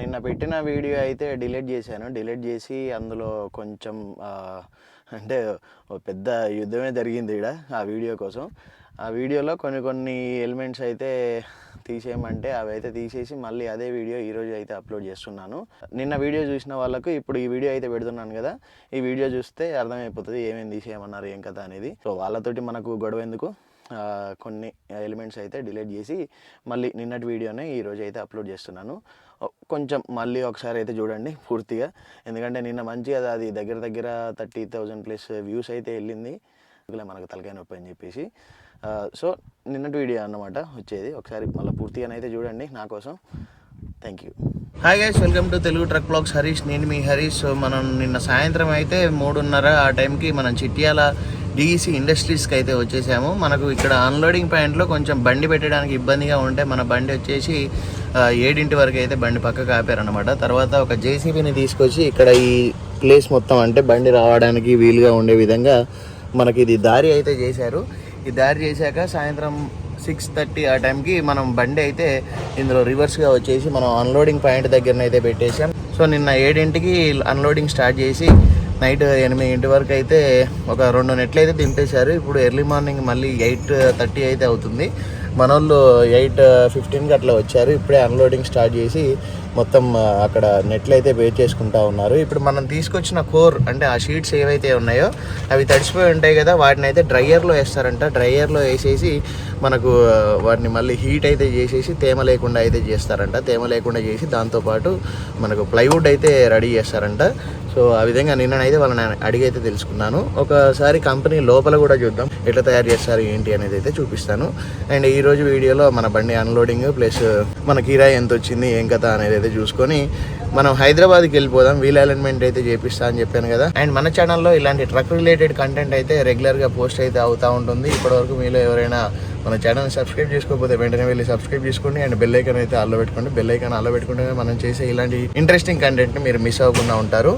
నిన్న పెట్టిన వీడియో అయితే డిలీట్ చేశాను. డిలీట్ చేసి అందులో కొంచెం అంటే ఓ పెద్ద యుద్ధమే జరిగింది ఇక్కడ ఆ వీడియో కోసం. ఆ వీడియోలో కొన్ని కొన్ని ఎలిమెంట్స్ అయితే తీసేయమంటే అవి అయితే తీసేసి మళ్ళీ అదే వీడియో ఈరోజు అయితే అప్లోడ్ చేస్తున్నాను. నిన్న వీడియో చూసిన వాళ్ళకు ఇప్పుడు ఈ వీడియో అయితే పెడుతున్నాను కదా ఈ వీడియో చూస్తే అర్థమైపోతుంది ఏమేమి తీసేయమన్నారు ఏం కదా అనేది. సో వాళ్ళతోటి మనకు గొడవ ఎందుకు? కొన్ని ఎలిమెంట్స్ అయితే డిలీట్ చేసి మళ్ళీ నిన్నటి వీడియోనే ఈరోజు అయితే అప్లోడ్ చేస్తున్నాను. కొంచెం మళ్ళీ ఒకసారి అయితే చూడండి పూర్తిగా. ఎందుకంటే నిన్న మంచిగా అది దగ్గర దగ్గర థర్టీ థౌజండ్ ప్లస్ వ్యూస్ అయితే వెళ్ళింది. అందులో మనకు తలకాయ నొప్పి అని చెప్పేసి. సో నిన్నటి వీడియో అన్నమాట వచ్చేది. ఒకసారి మళ్ళీ పూర్తిగానైతే చూడండి నా కోసం. Thank you hi guys welcome to Telugu truck blogs Harish నేను మీ హరీష్ సో మనం నిన్న సాయంత్రం అయితే మూడున్నర ఆ టైంకి మనం చిట్యాల డిఈసి ఇండస్ట్రీస్కి అయితే వచ్చేసాము. మనకు ఇక్కడ అన్లోడింగ్ పాయింట్లో కొంచెం బండి పెట్టడానికి ఇబ్బందిగా ఉంటే మన బండి వచ్చేసి ఏడింటి వరకు అయితే బండి పక్కకు ఆపారనమాట తర్వాత ఒక జేసీబీని తీసుకొచ్చి ఇక్కడ ఈ ప్లేస్ మొత్తం అంటే బండి రావడానికి వీలుగా ఉండే విధంగా మనకి ఇది దారి అయితే చేశారు. ఈ దారి చేశాక సాయంత్రం సిక్స్ థర్టీ ఆ టైంకి మనం బండి అయితే ఇందులో రివర్స్గా వచ్చేసి మనం అన్లోడింగ్ పాయింట్ దగ్గరనైతే అయితే పెట్టేసాం సో నిన్న ఏడింటికి అన్లోడింగ్ స్టార్ట్ చేసి నైట్ ఎనిమిదింటి వరకు అయితే ఒక రెండు నెట్లు అయితే దింపేశారు. ఇప్పుడు ఎర్లీ మార్నింగ్ మళ్ళీ ఎయిట్ థర్టీ అయితే అవుతుంది. మన వాళ్ళు ఎయిట్ ఫిఫ్టీన్కి అట్లా వచ్చారు. ఇప్పుడే అన్లోడింగ్ స్టార్ట్ చేసి మొత్తం అక్కడ నెట్లు అయితే పే చేసుకుంటా ఉన్నారు. ఇప్పుడు మనం తీసుకొచ్చిన కోర్ అంటే ఆ షీట్స్ ఏవైతే ఉన్నాయో అవి తడిసిపోయి ఉంటాయి కదా వాటిని అయితే డ్రయర్లో వేస్తారంట. డ్రయర్లో వేసేసి మనకు వాటిని మళ్ళీ హీట్ అయితే చేసేసి తేమ లేకుండా అయితే చేస్తారంట. తేమ లేకుండా చేసి దాంతోపాటు మనకు ప్లైవుడ్ అయితే రెడీ చేస్తారంట. సో ఆ విధంగా నిన్ననైతే వాళ్ళని అడిగి అయితే తెలుసుకున్నాను. ఒకసారి కంపెనీ లోపల కూడా చూద్దాం ఎట్లా తయారు చేస్తారు ఏంటి అనేది అయితే చూపిస్తాను. అండ్ ఈరోజు వీడియోలో మన బండి అన్లోడింగ్ ప్లస్ మన కిరాయి ఎంత వచ్చింది ఏం కథ అనేది అయితే చూసుకొని మనం హైదరాబాద్కి వెళ్ళిపోదాం వీల్ అలైన్మెంట్ అయితే చేపిస్తా అని చెప్పాను కదా. అండ్ మన ఛానల్లో ఇలాంటి ట్రక్ రిలేటెడ్ కంటెంట్ అయితే రెగ్యులర్గా పోస్ట్ అయితే అవుతూ ఉంటుంది. ఇప్పటివరకు మీలో ఎవరైనా మన ఛానల్ సబ్స్క్రైబ్ చేసుకోకపోతే వెంటనే వెళ్ళి సబ్స్క్రైబ్ చేసుకోండి. అండ్ బెల్ ఐకాన్ అయితే ఆల్లో పెట్టుకోండి. బెల్ ఐకాన్ ఆల్లో పెట్టుకుంటే మనం చేసే ఇలాంటి ఇంట్రెస్టింగ్ కంటెంట్ మీరు మిస్ అవ్వకుండా ఉంటారు.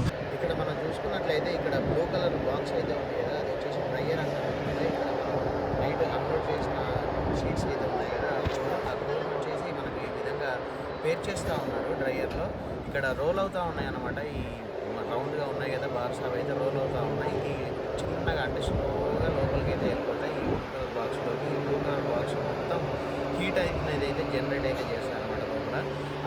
రోల్ అవుతూ ఉన్నాయి అన్నమాట. ఈ రౌండ్గా ఉన్నాయి కదా బాక్స్ అవి అయితే రోల్ అవుతూ ఉన్నాయి. ఈ చిన్నగా అంటే స్లోగా లోపలికి అయితే వెళ్ళిపోతాయి. ఈ బ్లూ కలర్ బాక్స్లోకి ఈ బ్లూ కలర్ బాక్స్ మొత్తం హీట్ అనేది అయితే జనరేట్ అయితే చేస్తారన్నమాట లోపల.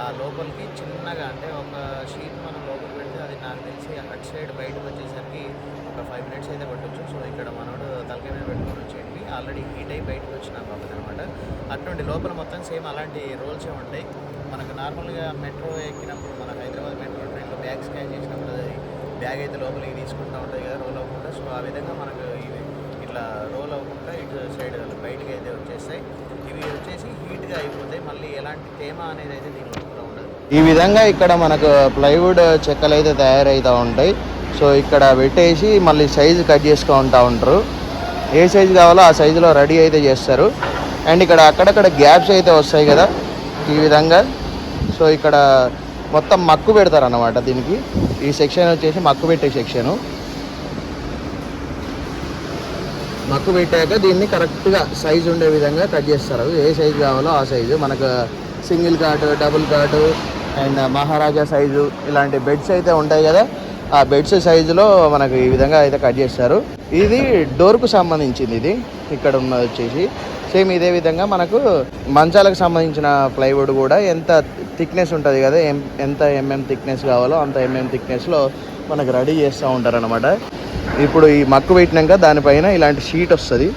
ఆ లోపలికి చిన్నగా అంటే ఒక షీట్ మనం లోపల పెడితే అది నాకు తెలిసి అటు సైడ్ బయటకు వచ్చేసరికి ఒక ఫైవ్ మినిట్స్ అయితే పట్టొచ్చు. సో ఇక్కడ మనోడు తలకాయ మీద పెట్టుకొని వచ్చేయండి ఆల్రెడీ హీట్ అయి బయటకు వచ్చిన బాబు అనమాట అటువంటి లోపల మొత్తం సేమ్ అలాంటి రోల్సే ఉంటాయి. మనకు నార్మల్గా మెట్రో ఎక్కినప్పుడు మన హైదరాబాద్ బ్యాగ్ స్కాన్ చేసినప్పుడు అది బ్యాగ్ అయితే లోపలికి తీసుకుంటూ ఉంటుంది కదా రోల్ అవ్వకుండా. సో ఆ విధంగా మనకు ఇవి ఇట్లా రోల్ అవ్వకుండా ఇటు సైడ్ బయటకి అయితే వచ్చేస్తాయి. ఇవి వచ్చేసి హీట్గా అయిపోతాయి. మళ్ళీ ఎలాంటి తేమ అనేది అయితే దీని ఉండదు. ఈ విధంగా ఇక్కడ మనకు ప్లైవుడ్ చెక్కలు అయితే తయారవుతూ ఉంటాయి. సో ఇక్కడ పెట్టేసి మళ్ళీ సైజు కట్ చేసుకుంటూ ఉంటారు. ఏ సైజు కావాలో ఆ సైజులో రెడీ అయితే చేస్తారు. అండ్ ఇక్కడ అక్కడక్కడ గ్యాప్స్ అయితే వస్తాయి కదా ఈ విధంగా. సో ఇక్కడ మొత్తం మక్కు పెడతారు అన్నమాట దీనికి. ఈ సెక్షన్ వచ్చేసి మక్కు పెట్టే సెక్షను. మక్కు పెట్టాక దీన్ని కరెక్ట్గా సైజు ఉండే విధంగా కట్ చేస్తారు. ఏ సైజు కావాలో ఆ సైజు. మనకు single cot double cot and Maharaja size ఇలాంటి బెడ్స్ అయితే ఉంటాయి కదా. ఆ బెడ్స్ సైజులో మనకు ఈ విధంగా అయితే కట్ చేస్తారు. ఇది డోర్కు సంబంధించింది ఇది. ఇక్కడ ఉన్నది వచ్చేసి. సేమ్ ఇదే విధంగా మనకు మంచాలకు సంబంధించిన ప్లైవుడ్ కూడా ఎంత థిక్నెస్ ఉంటుంది కదా ఎం ఎంత ఎంఎం థిక్నెస్ కావాలో అంత ఎంఎం థిక్నెస్లో మనకు రెడీ చేస్తూ ఉంటారు ఇప్పుడు ఈ మక్కు పెట్టినాక దానిపైన ఇలాంటి షీట్ వస్తుంది.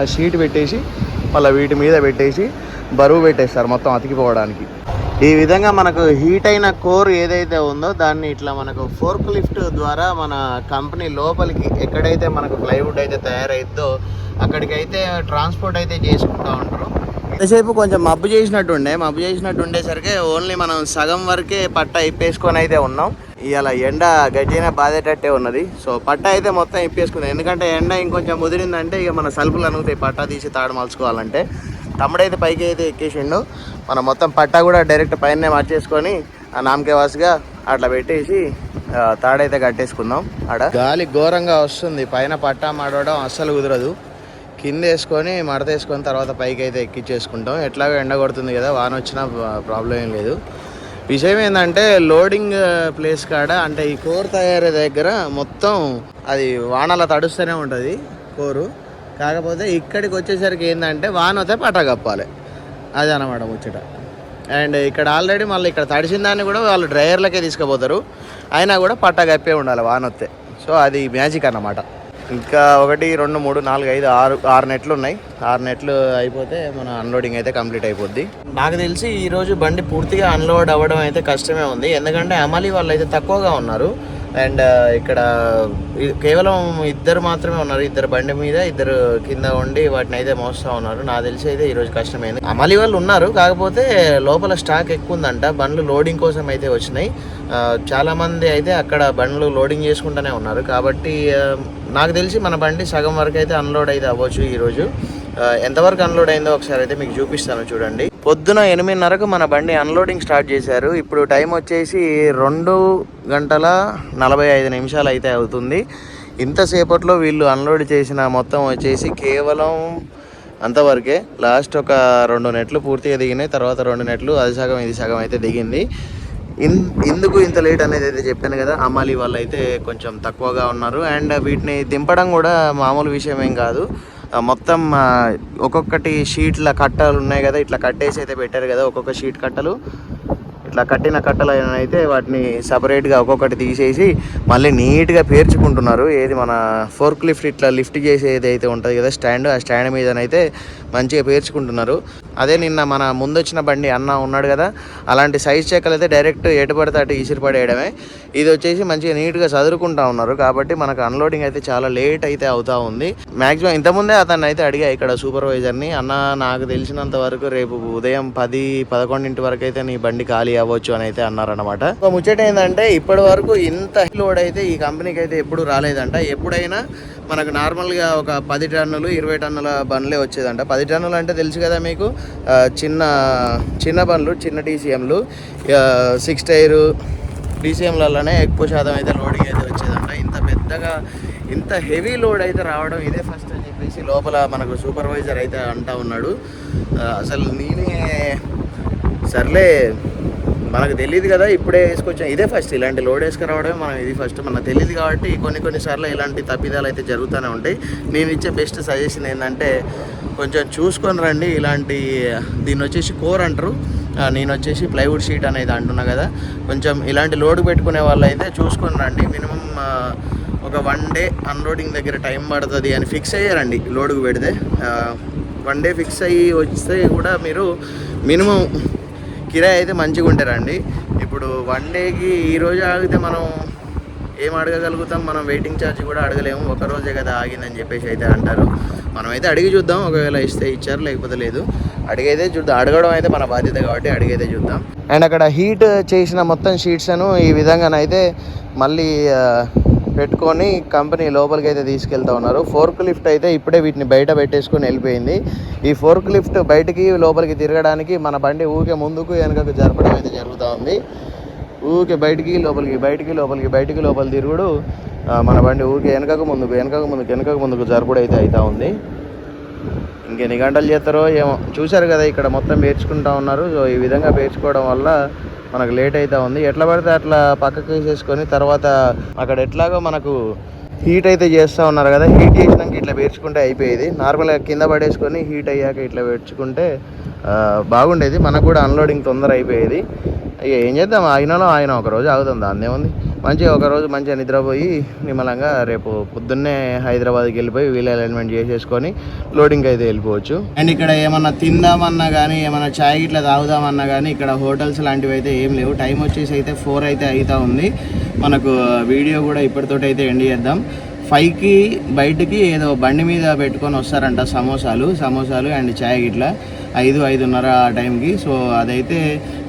ఆ షీట్ పెట్టేసి మళ్ళీ వీటి మీద పెట్టేసి బరువు పెట్టేస్తారు మొత్తం అతికిపోవడానికి. ఈ విధంగా మనకు హీట్ అయిన కోర్ ఏదైతే ఉందో దాన్ని ఇట్లా మనకు ఫోర్క్ లిఫ్ట్ ద్వారా మన కంపెనీ లోపలికి ఎక్కడైతే మనకు ప్లైవుడ్ అయితే తయారైద్దో అక్కడికైతే ట్రాన్స్పోర్ట్ అయితే చేసుకుంటూ ఉంటారు. ఎంతసేపు కొంచెం మబ్బు చేసినట్టుండే మబ్బు చేసినట్టు ఉండేసరికి ఓన్లీ మనం సగం వరకే పట్ట ఇప్పేసుకొని అయితే ఉన్నాం. ఇవాళ ఎండ గట్టిగా బాధేటట్టే ఉన్నది. సో పట్ట అయితే మొత్తం ఇప్పేసుకుంది. ఎందుకంటే ఎండ ఇంకొంచెం ముదిరిందంటే ఇక మన సలుపులు అనుగుతాయి పట్ట తీసి తాడు మలుచుకోవాలంటే. తమ్ముడైతే పైకి అయితే ఎక్కేసిండు. మనం మొత్తం పట్టా కూడా డైరెక్ట్ పైన మార్చేసుకొని ఆ నామకే వాసుగా అట్లా పెట్టేసి తాడైతే కట్టేసుకుందాం. ఆడ. గాలి ఘోరంగా వస్తుంది. పైన పట్టా మాడవడం అస్సలు కుదరదు. కింద వేసుకొని మడత వేసుకొని తర్వాత పైకి అయితే ఎక్కించేసుకుంటాం ఎట్లాగో ఎండ కొడుతుంది కదా వాన వచ్చినా ప్రాబ్లం ఏం లేదు. విషయం ఏంటంటే లోడింగ్ ప్లేస్ కాడ అంటే ఈ కోర్ తయారీ దగ్గర మొత్తం అది వానల తడుస్తూనే ఉంటుంది కోరు. కాకపోతే ఇక్కడికి వచ్చేసరికి ఏంటంటే వాన వస్తే పట్టా కప్పాలి. అది అనమాట ముచ్చట. అండ్ ఇక్కడ ఆల్రెడీ మళ్ళీ ఇక్కడ తడిసిన దాన్ని కూడా వాళ్ళు డ్రైవర్లకే తీసుకుపోతారు. అయినా కూడా పట్ట కప్పే ఉండాలి వాన వస్తే. సో అది మ్యాజిక్ అన్నమాట. ఇంకా ఒకటి రెండు మూడు నాలుగు ఐదు ఆరు ఆరు నెట్లు ఉన్నాయి. ఆరు నెట్లు అయిపోతే మన అన్లోడింగ్ అయితే కంప్లీట్ అయిపోద్ది. నాకు తెలిసి ఈరోజు బండి పూర్తిగా అన్లోడ్ అవ్వడం అయితే కష్టమే ఉంది. ఎందుకంటే అమలి వాళ్ళు అయితే తక్కువగా ఉన్నారు. అండ్ ఇక్కడ కేవలం ఇద్దరు మాత్రమే ఉన్నారు. ఇద్దరు బండి మీద ఇద్దరు కింద ఉండి వాటిని అయితే మోస్తూ ఉన్నారు. నాకు తెలిసి అయితే ఈరోజు కష్టమైంది. అమలి వాళ్ళు ఉన్నారు. కాకపోతే లోపల స్టాక్ ఎక్కువ ఉందంట. బండ్లు లోడింగ్ కోసం అయితే వచ్చినాయి. చాలామంది చాలా మంది అయితే అక్కడ బండ్లు లోడింగ్ చేసుకుంటూనే ఉన్నారు. కాబట్టి నాకు తెలిసి మన బండి సగం వరకు అయితే అన్లోడ్ అయితే అవ్వచ్చు ఈరోజు ఎంతవరకు అన్లోడ్ అయిందో ఒకసారి అయితే మీకు చూపిస్తాను. చూడండి. పొద్దున ఎనిమిదిన్నరకు మన బండి అన్లోడింగ్ స్టార్ట్ చేశారు. ఇప్పుడు టైం వచ్చేసి రెండు గంటల నలభై ఐదు నిమిషాలు అయితే అవుతుంది. ఇంతసేపట్లో వీళ్ళు అన్లోడ్ చేసిన మొత్తం వచ్చేసి కేవలం అంతవరకే. లాస్ట్ ఒక రెండు నెట్లు పూర్తిగా దిగినాయి. తర్వాత రెండు నెట్లు అది సగం ఇది సగం అయితే దిగింది. ఇన్ ఎందుకు ఇంత లేట్ అనేది అయితే చెప్పాను కదా అమ్మాలి వాళ్ళు అయితే కొంచెం తక్కువగా ఉన్నారు. అండ్ వీటిని దింపడం కూడా మామూలు విషయం ఏం కాదు. మొత్తం ఒక్కొక్కటి షీట్ల కట్టలు ఉన్నాయి కదా ఇట్లా కట్టేసి అయితే పెట్టారు కదా ఒక్కొక్క షీట్ కట్టలు. ఇట్లా కట్టిన కట్టలు అయితే వాటిని సపరేట్గా ఒక్కొక్కటి తీసేసి మళ్ళీ నీట్గా పేర్చుకుంటున్నారు. ఏది మన ఫోర్క్ లిఫ్ట్ ఇట్లా లిఫ్ట్ చేసేది అయితే ఉంటుంది కదా స్టాండ్ ఆ స్టాండ్ మీదనైతే మంచిగా పేర్చుకుంటున్నారు. అదే నిన్న మన ముందొచ్చిన బండి అన్న ఉన్నాడు కదా అలాంటి సైజ్ చెక్కలు అయితే డైరెక్ట్ ఎటు పడితే అటు ఇసిరి పడేయడమే. ఇది వచ్చేసి మంచిగా నీట్గా చదురుకుంటా ఉన్నారు కాబట్టి మనకు అన్లోడింగ్ అయితే చాలా లేట్ అయితే అవుతా ఉంది. మ్యాక్సిమం ఇంతకుముందే అతన్ని అయితే అడిగా ఇక్కడ సూపర్వైజర్ని అన్న నాకు తెలిసినంత వరకు రేపు ఉదయం పది పదకొండింటి వరకు అయితే నీ బండి ఖాళీ అవ్వచ్చు అని అయితే అన్నారనమాట ఒక ముచ్చట ఏంటంటే ఇప్పటి వరకు ఇంత లోడ్ అయితే ఈ కంపెనీకి అయితే ఎప్పుడు రాలేదంట. ఎప్పుడైనా మనకు నార్మల్గా ఒక పది టన్నులు ఇరవై టన్నుల బండ్లే వచ్చేదంట. పది టన్నులు అంటే తెలుసు కదా మీకు? చిన్న చిన్న బండ్లు చిన్న డీసీఎంలు. సిక్స్ టైరు డీసీఎంలలోనే ఎక్కువ శాతం అయితే లోడింగ్ అయితే వచ్చేదంట. ఇంత పెద్దగా ఇంత హెవీ లోడ్ అయితే రావడం ఇదే ఫస్ట్ అని చెప్పేసి లోపల మనకు సూపర్వైజర్ అయితే అంటా ఉన్నాడు. అసలు నేనే సర్లే మనకు తెలియదు కదా ఇప్పుడే వేసుకొచ్చాం. ఇదే ఫస్ట్ ఇలాంటి లోడ్ వేసుకురావడమే మనం ఇది ఫస్ట్. మనకు తెలియదు కాబట్టి కొన్ని కొన్నిసార్లు ఇలాంటి తప్పిదాలు అయితే జరుగుతూనే ఉంటాయి. నేను ఇచ్చే బెస్ట్ సజెషన్ ఏంటంటే కొంచెం చూసుకొని రండి. ఇలాంటి దీన్ని వచ్చేసి కోర్ అంటారు. నేను వచ్చేసి ప్లైవుడ్ షీట్ అనేది అంటున్నా కదా. కొంచెం ఇలాంటి లోడ్ పెట్టుకునే వాళ్ళు అయితే చూసుకొని రండి. మినిమం ఒక వన్ డే అన్లోడింగ్ దగ్గర టైం పడుతుంది అని ఫిక్స్ అయ్యారండి లోడుకు పెడితే. వన్ డే ఫిక్స్ అయ్యి వస్తే కూడా మీరు మినిమం కిరాయి అయితే మంచిగా ఉంటారండి ఇప్పుడు వన్ డేకి ఈరోజు ఆగితే మనం ఏం అడగగలుగుతాం? మనం వెయిటింగ్ ఛార్జ్ కూడా అడగలేము. ఒక రోజే కదా ఆగిందని చెప్పేసి అయితే అంటారు. మనమైతే అడిగి చూద్దాం. ఒకవేళ ఇస్తే ఇచ్చారు లేకపోతే లేదు. అడిగైతే చూద్దాం. అడగడం అయితే మన బాధ్యత కాబట్టి అడిగైతే చూద్దాం. అండ్ అక్కడ హీట్ చేసిన మొత్తం షీట్స్ను ఈ విధంగానైతే మళ్ళీ పెట్టుకొని కంపెనీ లోపలికి అయితే తీసుకెళ్తా ఉన్నారు. ఫోర్క్ లిఫ్ట్ అయితే ఇప్పుడే వీటిని బయట పెట్టేసుకొని వెళ్ళిపోయింది. ఈ ఫోర్క్ లిఫ్ట్ బయటికి లోపలికి తిరగడానికి మన బండి ఊరికే ముందుకు వెనుకకు జరపడం అయితే జరుగుతూ ఉంది. ఊకే బయటికి లోపలికి బయటికి లోపలికి బయటికి లోపల తిరుగుడు మన బండి ఊరికే వెనకకు ముందుకు వెనకకు ముందుకు వెనకకు ముందుకు జరుపుడు అయితే అవుతా ఉంది ఇంకెన్ని గంటలు చేస్తారో ఏమో. చూశారు కదా ఇక్కడ మొత్తం పేర్చుకుంటా ఉన్నారు. సో ఈ విధంగా పేర్చుకోవడం వల్ల మనకు లేట్ అవుతా ఉంది. ఎట్లా పడితే అట్లా పక్కకి వేసేసుకొని తర్వాత అక్కడ ఎట్లాగో మనకు హీట్ అయితే చేస్తూ ఉన్నారు కదా. హీట్ చేసినాక ఇట్లా పేర్చుకుంటే అయిపోయేది. నార్మల్గా కింద పడేసుకొని హీట్ అయ్యాక ఇట్లా పేర్చుకుంటే బాగుండేది. మనకు కూడా అన్లోడింగ్ తొందర అయిపోయేది. ఇక ఏం చేద్దాం? ఆగినలో ఆయన ఒక రోజు దాన్నే ఉంది. మంచిగా ఒక రోజు మంచిగా నిద్రపోయి నిమ్మలంగా రేపు పొద్దున్నే హైదరాబాద్కి వెళ్ళిపోయి వీల్ అలైన్మెంట్ చేసేసుకొని లోడింగ్ అయితే వెళ్ళిపోవచ్చు. అండ్ ఇక్కడ ఏమన్నా తిందామన్నా కానీ ఏమన్నా చాయ్ ఇట్లా తాగుదామన్నా కానీ ఇక్కడ హోటల్స్ లాంటివి అయితే ఏం లేవు. టైం వచ్చేసి అయితే ఫోర్ అయితే అవుతా ఉంది. మనకు వీడియో కూడా ఇప్పటితోటి అయితే ఎండ్ చేద్దాం. ఫైవ్కి బయటికి ఏదో బండి మీద పెట్టుకొని వస్తారంట సమోసాలు సమోసాలు అండ్ చాయ్ ఇట్లా ఐదు ఐదున్నర ఆ టైంకి. సో అదైతే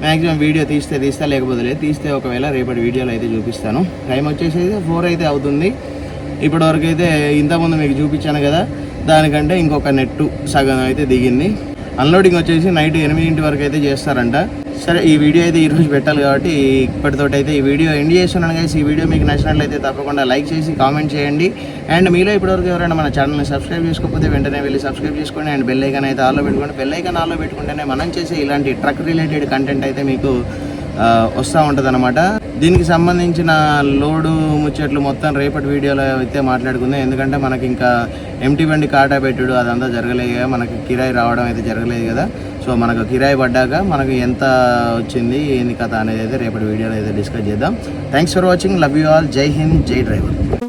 మ్యాక్సిమం వీడియో తీస్తే తీస్తా లేకపోతే లేదు. తీస్తే ఒకవేళ రేపటి వీడియోలో అయితే చూపిస్తాను. టైం వచ్చేసి ఫోర్ అయితే అవుతుంది. ఇప్పటివరకు అయితే ఇంతకుముందు మీకు చూపించాను కదా దానికంటే ఇంకొక నెట్టు సగం అయితే దిగింది. అన్లోడింగ్ వచ్చేసి నైట్ ఎనిమిదింటి వరకు అయితే చేస్తారంట. సరే ఈ వీడియో అయితే ఈరోజు పెట్టాలి కాబట్టి ఇప్పటితోటి అయితే ఈ వీడియో ఎండ్ చేస్తున్నాను గైస్ ఈ వీడియో మీకు నచ్చినట్లయితే తప్పకుండా లైక్ చేసి కామెంట్ చేయండి. అండ్ మీలో ఇప్పటివరకు ఎవరైనా మన ఛానల్ని సబ్స్క్రైబ్ చేసుకోకపోతే వెంటనే వెళ్ళి సబ్స్క్రైబ్ చేసుకోండి. అండ్ బెల్ ఐకాన్ అయితే ఆల్లో పెట్టుకోండి. బెల్ ఐకాన్ ఆల్లో పెట్టుకుంటేనే మనం చేసే ఇలాంటి ట్రక్ రిలేటెడ్ కంటెంట్ అయితే మీకు వస్తూ ఉంటుంది అనమాట దీనికి సంబంధించిన లోడు ముచ్చట్లు మొత్తం రేపటి వీడియోలో అయితే మాట్లాడుకుందాం. ఎందుకంటే మనకి ఇంకా ఎంటీ బండి కాటా పెట్టుడు అదంతా జరగలేదు కదా. మనకి కిరాయి రావడం అయితే జరగలేదు కదా. సో మనకు కిరాయి పడ్డాక మనకు ఎంత వచ్చింది ఏంది కథ అనేది అయితే రేపటి వీడియోలో అయితే డిస్కస్ చేద్దాం. Thanks for watching love you all Jai Hind Jai driver